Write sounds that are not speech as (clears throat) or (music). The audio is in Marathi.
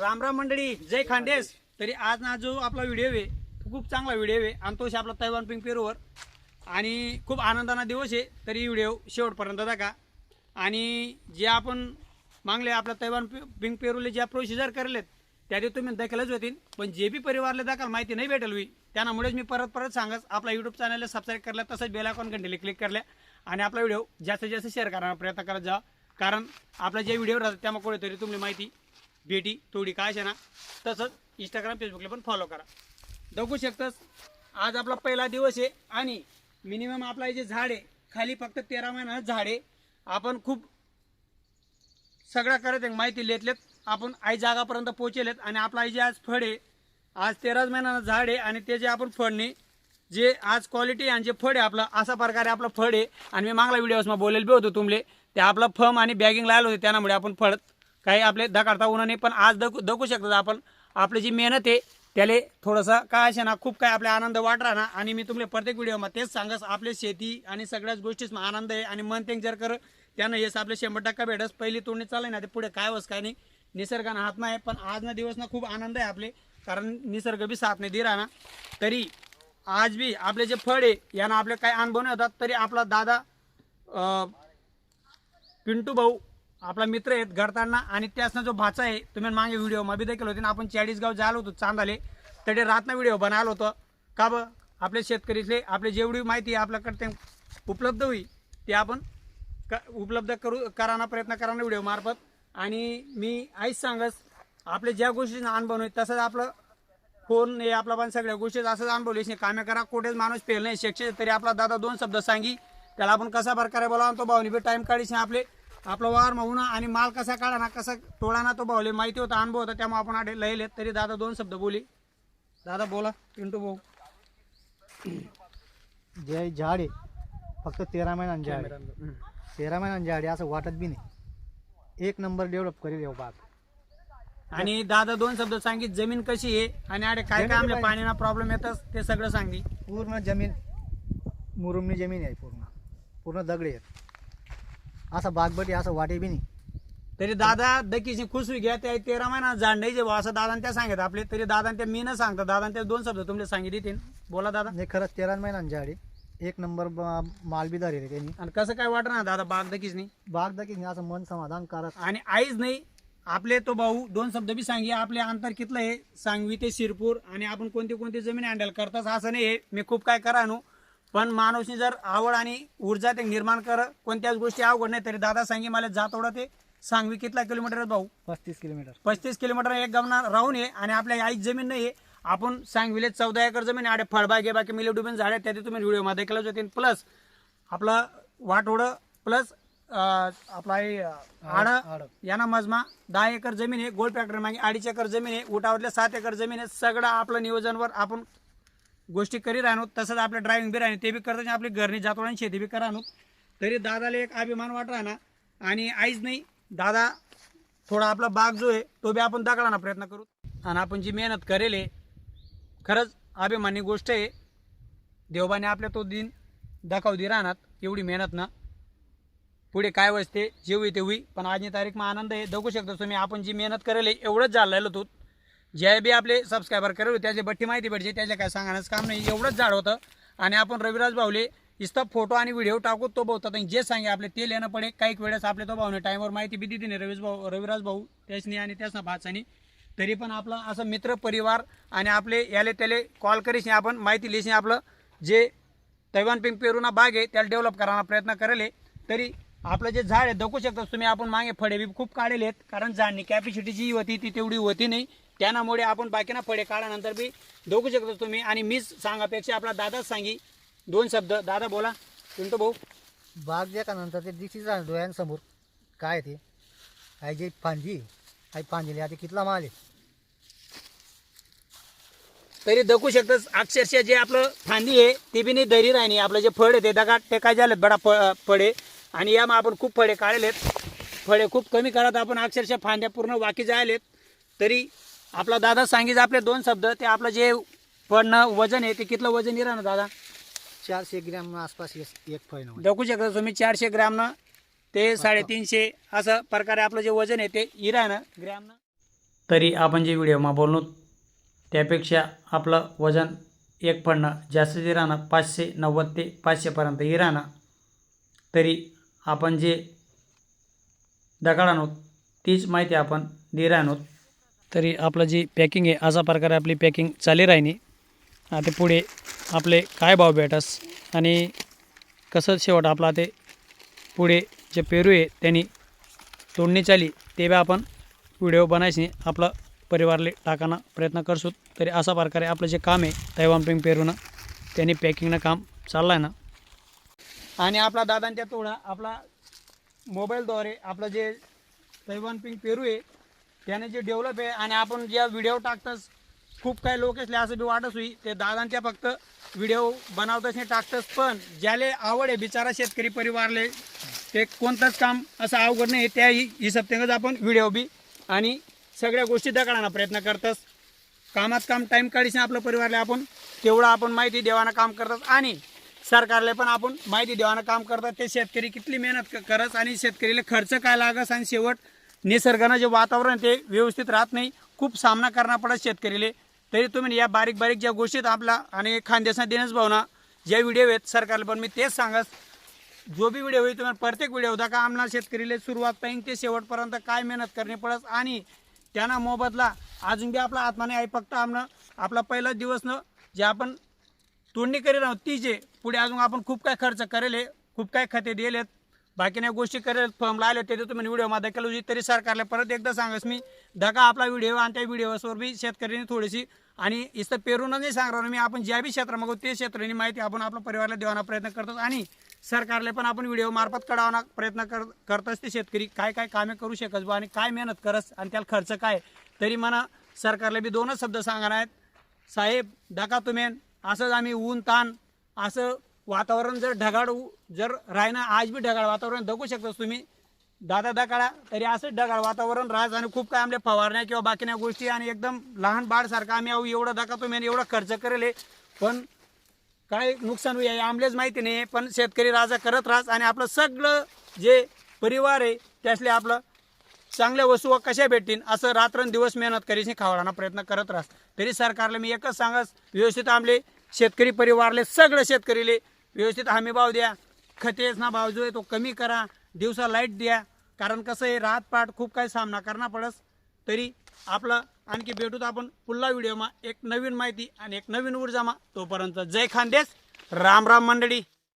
रामराम मंडळी जय खांडेस. तरी आज ना जो आपला व्हिडिओ आहे तो खूप चांगला व्हिडिओ आहे. आणि तोच आपला तैवान पिंक पेरूवर. आणि खूप आनंदाना दिवस आहे तरी व्हिडिओ शेवटपर्यंत दाखा आणि जे आपण मागले आपल्या तैवान पि- पिंक पेरूले ज्या प्रोसिजर करलेत त्या तुम्ही दाखलच होतील. पण जे बी परिवारला दाखल माहिती नाही भेटेल होई त्यामुळेच मी परत परत सांगत आपला युट्यूब चॅनलला सबस्क्राईब करल्या तसंच बेल आयकॉन घंटेले क्लिक करल्या. आणि आपला व्हिडिओ जास्तीत जास्त शेअर करण्याचा प्रयत्न करत जा. कारण आपला जे व्हिडिओ राहतात त्यामुळे कुठेतरी तुम्ही माहिती भेटी थोडी काय आहे ना तसंच इंस्टाग्राम फेसबुकला पण फॉलो करा. बघू शकतस आज आपला पहिला दिवस आहे आणि मिनिमम आपला हे जे झाड आहे खाली फक्त तेरा महिना झाड आहे. आपण खूप सगळं करत आहे माहिती लेतलेत. आपण आई जागापर्यंत पोचेलेत आणि आपला आई जे आज फळ आहे आज तेराच महिन्यानं झाड आहे आणि ते जे आपण फळणे जे आज क्वालिटी आणि जे फळ आहे आपलं अशा प्रकारे आपलं फळ आहे. आणि मी मागला व्हिडिओसમાં बोलेल बी होतो तुमले ते आपलं फम आणि बॅगिंग लावलं होते त्यामुळे आपण फळत काही आपले दकाडता होणार नाही पण आज दकू दकू शकतात आपण. आपली जी मेहनत आहे त्याला थोडंसं काय असे ना खूप काय आपला आनंद वाट ना आणि मी तुम्हाला प्रत्येक व्हिडिओमध्ये तेच सांगस आपले शेती आणि सगळ्याच गोष्टीच आनंद आहे. आणि मन ते जर कर त्यानं हेच आपले शंभर टक्का भेटस. पहिली तोडणी चालेल ना ते पुढे काय वस काय नाही. निसर्गानं हात नाही पण आज ना दिवस ना खूप आनंद आहे आपले. कारण निसर्ग बी साथ नाही दे ना तरी आज बी आपले जे फळ आहे यानं आपले काय अनुभव नाही होतात. तरी आपला दादा पिंटू भाऊ आपला मित्र आहेत घडताना आणि त्यासनं जो भाचा आहे तुम्ही मागे व्हिडिओ मग देखील होते ना आपण चाळीसगाव जायला होतो चांदाले. तडे रातना व्हिडिओ बनायला होतं. का ब आपले शेतकरीतले आपले जेवढी माहिती आपल्याकडे उपलब्ध होईल ते आपण क उपलब्ध करू कराना प्रयत्न करायला व्हिडिओ मार्फत. आणि मी आईच सांगस आपले ज्या गोष्टींना अनुभव नाही तसंच आपलं फोन हे आपला पण सगळ्या गोष्टी असंच अनुभवलीस नाही कामे करा कुठेच माणूस फेल नाही. शिक्षित तरी आपला दादा दोन शब्द सांगी त्याला आपण कसा प्रकारे बोलावा तो भावनी बी टाईम काढीस आपले. आपला वार माहून आणि माल कसा काढा ना कसा तोडा ना तो भावले माहिती होता अनुभव होता. त्यामुळे आपण आडे लयले तरी दादा दोन शब्द बोली. दादा बोला पिंटू भाऊ. (clears throat) जे झाड फक्त तेरा महिन्यानं झाड. तेरा महिन्यानं झाड असं वाटत बी नाही. एक नंबर डेव्हलप करेल येऊ बाग. आणि दादा दोन शब्द सांगित जमीन कशी आहे आणि अरे काय काय आपल्या पाण्याला प्रॉब्लेम येतच ते सगळं सांगी. पूर्ण जमीन मुरुमनी जमीन आहे पूर्ण. पूर्ण दगडी आहेत. असं बागबटी असं वाटे बी नाही. तरी दादा दकीशी खुश होई घ्या त्या तेरा महिना झाड नाही जे असं दादा त्या सांगत आपले. तरी दादा त्या मी न सांगता दादा त्या दोन शब्द तुमले सांगितले बोला दादा. हे खरंच तेरा झाड. आहे एक नंबर माल बी धरेल त्यांनी. आणि कसं काय वाटत ना दादा बाग दकीच नाही? बाग दकी असं मन समाधान करत आणि आईच नाही आपले तो भाऊ दोन शब्द बी सांगी आपले अंतर कितलं आहे? सांगवी ते शिरपूर. आणि आपण कोणती कोणती जमीन हँडल करताच असं नाही मी खूप काय करा नु पण माणूसनी जर आवड आणि ऊर्जा ते निर्माण कर कोणत्याच गोष्टी अवघड नाही तरी दादा सांगी मला जातोडा ते सांगवी कितला किलोमीटर भाऊ पस्तीस किलोमीटर पस्तीस किलोमीटर एक गमना राहून आहे आणि आपल्या आईच जमीन नाही आहे आपण सांगविले चौदा एकर जमीन आहे. आडे फळबाग आहे बाकी मिले डुबेन झाड त्यात तुम्ही व्हिडिओमध्ये केलं होते प्लस आपलं वाटोडं प्लस आपला हे, आडं. यांना मजमा दहा एकर जमीन आहे गोल्ड फॅक्टरी मागे अडीच एकर जमीन आहे उठावरल्या सात एकर जमीन आहे सगळं आपलं नियोजनवर आपण गोष्टी करी आणू तसंच आपलं ड्रायव्हिंग बी राहणे ते बी करताना आपली घरनी आणि शेती बी करा तरी दादाला एक अभिमान वाट राहणार आणि आईच नाही दादा थोडा आपला बाग जो आहे तो बी आपण दाखवणार प्रयत्न करू. आणि आपण जी मेहनत करेल आहे खरंच अभिमानी गोष्ट आहे. देवबाने आपल्या तो दिन दाखव राहणार एवढी मेहनत ना. पुढे काय वसते जे होई ते होई. पण आजची तारीख मग आनंद आहे दाखवू शकतो तुम्ही. आपण जी मेहनत करेल आहे, एवढंच झालेलं तू जे बी आपले सबस्क्रायबर करेल त्याची बट्टी माहिती भेटते त्याच्या काय सांगण्याचं काम नाही. एवढंच झाड होतं. आणि आपण रविराज भाऊले इस्ता फोटो आणि व्हिडिओ टाकू तो भाऊ आणि जे सांगे आपले ते लेणं पडे. काही वेळेस आपले तो भाऊने टाईमवर माहिती बी दिली नाही. रविज भाऊ रविराज भाऊ त्याचनी आणि त्यासना भाचानी. तरी पण आपला असं मित्र परिवार आणि आपले याले त्याले कॉल करीस नाही आपण माहिती लिहिस नाही आपलं. जे तैवान पिंक पेरूना बाग आहे त्याला डेव्हलप करायला प्रयत्न करेल. तरी आपलं जे झाड आहे दखू शकतात तुम्ही आपण मागे फळे बी खूप काढले आहेत. कारण झाडणी कॅपॅसिटी जी होती ती तेवढी होती नाही. त्यामुळे आपण बाकीना फळे काढल्यानंतर बी दखू शकता तुम्ही. आणि मीच सांगापेक्षा आपला दादाच सांगी. दोन शब्द. दादा बोला. पिंटू भाऊ. बाग जे का नंतर ते दिसतीच राहणार डोळ्यांसमोर. काय ते? आई जे फांजी आई फांजीली आता कितला माल आहे? तरी दखू शकतस अक्षरशः जे आपलं फांदी आहे ते बी नाही दरी राहिनी आपलं जे फळ आहे ते दगा ते काय झालेत? बडा फ- फळे. आणि यामा आपण खूप फळे काढलेत. फळे खूप कमी करत आपण अक्षरशः फांद्या पूर्ण वाकी जायलेत. तरी आपला दादा सांगीच आपले दोन शब्द ते आपलं जे पडणं वजन आहे ते कितलं वजन येणार ना दादा? चारशे ग्रॅम आसपास एक- फळ नव्हतं. दखू शकता तुम्ही चारशे ग्रॅमनं ते साडेतीनशे असं प्रकारे आपलं जे वजन आहे ते इरानं ग्रॅमनं तरी आपण जे व्हिडिओमा बोललो त्यापेक्षा आपलं वजन एक पडणं जास्तीत राहणं पाचशे नव्वद ते पाचशेपर्यंतही राहणं तरी आपण जे दगड आणोत तीच माहिती आपण दे आणोत तरी आपलं जी पॅकिंग आहे अशा प्रकारे आपली पॅकिंग चाली राहिली. आता पुढे आपले काय भाव भेटस आणि कसं शेवट आपला ते पुढे जे पेरू आहे त्यांनी तोडणी चाली ते बी आपण व्हिडिओ बनायची आपलं परिवारले टाकाना प्रयत्न करसो तरी अशा प्रकारे आपलं जे काम आहे तैवानपिंग पेरूनं त्यांनी पॅकिंगनं काम चाललं आहे ना. आणि आपला दादांच्या तोडा आपला मोबाईलद्वारे आपलं जे तैवान पिंग पेरू आहे त्याने जे डेव्हलप आहे आणि आपण ज्या व्हिडिओ टाकतस खूप काही लोक असले असं बी वाटत होई ते दादांच्या फक्त व्हिडिओ बनवतच नाही टाकतस पण ज्याले आवड आहे बिचारा शेतकरी परिवारले ते कोणतंच काम असं अवघड नाही. त्या हिशोबतेनंच आपण व्हिडिओ बी आणि सगळ्या गोष्टी दकाडाना प्रयत्न करतस. कामात काम टाईम काढीस आपलं परिवारला आपण. तेवढं आपण माहिती देवानं काम करतात आणि सरकारला पण आपण माहिती देवानं काम करतात ते शेतकरी किती मेहनत क- करत आणि शेतकरीला खर्च काय लागस आणि शेवट निसर्गानं जे वातावरण आहे ते व्यवस्थित राहत नाही. खूप सामना करणा पडत शेतकरीले. तरी तुम्ही या बारीक बारीक ज्या गोष्टीत आपला आणि खानदेशात देण्यास भावना ज्या व्हिडिओ आहेत सरकारला पण मी तेच सांगस जो बी व्हिडिओ होईल तुम्हाला प्रत्येक व्हिडिओ होता का आम्हाला शेतकरीला सुरुवात पाहिजे ते शेवटपर्यंत काय मेहनत करणे पडत आणि त्यांना मोबदला अजून बी आपला आत्माने आहे. फक्त आमनं आपला पहिला दिवस न जे आपण तोडणी करीत आहोत ती जे पुढे अजून आपण खूप काय खर्च करेल आहे, खूप काय खते दिलेत बाकी नाही गोष्टी करेल फॉर्म लावले ते तुम्ही म्हणजे व्हिडिओमध्ये केलं होती तरी सरकारला परत एकदा सांगस मी धका आपला व्हिडिओ आणि त्या व्हिडिओवर बी शेतकऱ्यांनी थोडीशी आणि इथं पेरून नाही सांगणार मी आपण ज्या बी क्षेत्र मागू ते क्षेत्रांनी माहिती आपण आपल्या परिवाराला देवाना प्रयत्न करतो आणि सरकारला पण आपण व्हिडिओ मार्फत कळवण्याचा प्रयत्न कर करतच ते शेतकरी काय काय कामे करू शकत बा आणि काय मेहनत करस आणि त्याला खर्च काय तरी म्हणा सरकारला बी दोनच शब्द सांगणार आहेत. साहेब धका तुम्ही असंच आम्ही ऊन ताण असं वातावरण जर ढगाळ जर राहणं आज बी ढगाळ वातावरण दगू शकतास तुम्ही दादा दकाळा तरी असंच ढगाळ वातावरण राहत आणि खूप काय आमले फवारण्या किंवा बाकीच्या गोष्टी आणि एकदम लहान बाळसारखं आम्ही अहो एवढं दाखवतो मी एवढा खर्च करेल आहे. पण काय नुकसान होईल आमलेच माहिती नाही पण शेतकरी राजा करत राहत आणि आपलं सगळं जे परिवार आहे त्यासले आपलं चांगल्या वस्तू कशा भेटतील असं रात्रंदिवस मेहनत करीशी खावडाना प्रयत्न करत राहत तरी सरकारला मी एकच सांगस व्यवस्थित आमले शेतकरी परिवारले सगळं शेतकरीले व्यवस्थित हमी भाव द्या. खतेच ना भाव जो आहे तो कमी करा. दिवसा लाइट द्या. कारण कसं आहे रात खूप काही सामना करणार पडस. तरी आपलं आणखी भेटूत आपण पुढला व्हिडिओमा एक नवीन माहिती आणि एक नवीन ऊर्जामा तोपर्यंत जय खानदेश. राम राम मंडळी.